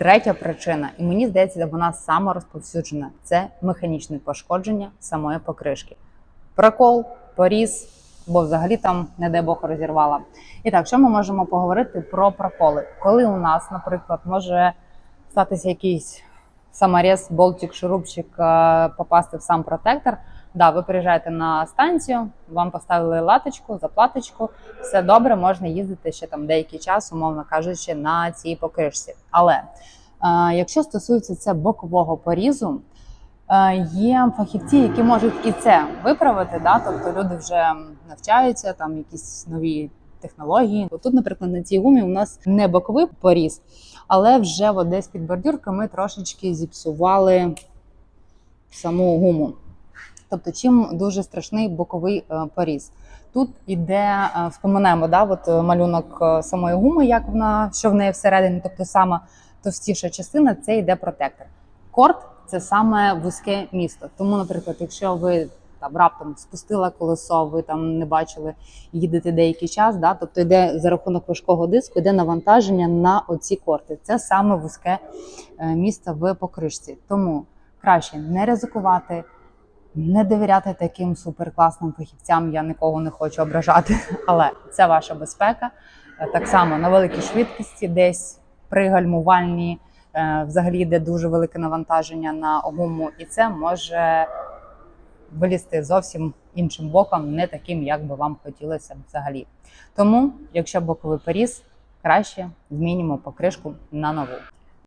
Третя причина, і мені здається, вона сама розповсюджена це механічне пошкодження самої покришки. Прокол, поріз, бо взагалі там, не дай Бог, розірвала. І так, що ми можемо поговорити про проколи? Коли у нас, наприклад, може статися якийсь саморез, болтик, шурупчик, е, попасти в сам протектор. Да, ви приїжджаєте на станцію, вам поставили латочку, заплаточку, все добре, можна їздити ще там деякий час, умовно кажучи, на цій покришці. Але е, якщо стосується це бокового порізу, е, є фахівці, які можуть і це виправити. Да? Тобто люди вже навчаються, там якісь нові технології. Тут, наприклад, на цій гумі у нас не боковий поріз, але вже десь під бордюркою ми трошечки зіпсували саму гуму. Тобто, чим дуже страшний боковий е, поріз. Тут іде, е, вспоминаємо, да, от е, малюнок самої гуми, як вона, що в неї всередині, тобто сама товстіша частина, це йде протектор. Корт це саме вузьке місто. Тому, наприклад, якщо ви там раптом спустила колесо, ви там не бачили, їдете деякий час, да, тобто йде за рахунок важкого диску, йде навантаження на оці корти. Це саме вузьке місце в покришці. Тому краще не ризикувати. Не довіряти таким суперкласним фахівцям, я нікого не хочу ображати, але це ваша безпека. Е, Так само на великій швидкості, десь при гальмувальні, е, взагалі йде дуже велике навантаження на гуму, і це може вилізти зовсім іншим боком, не таким, як би вам хотілося взагалі. Тому, якщо боковий поріз, краще змінюємо покришку на нову.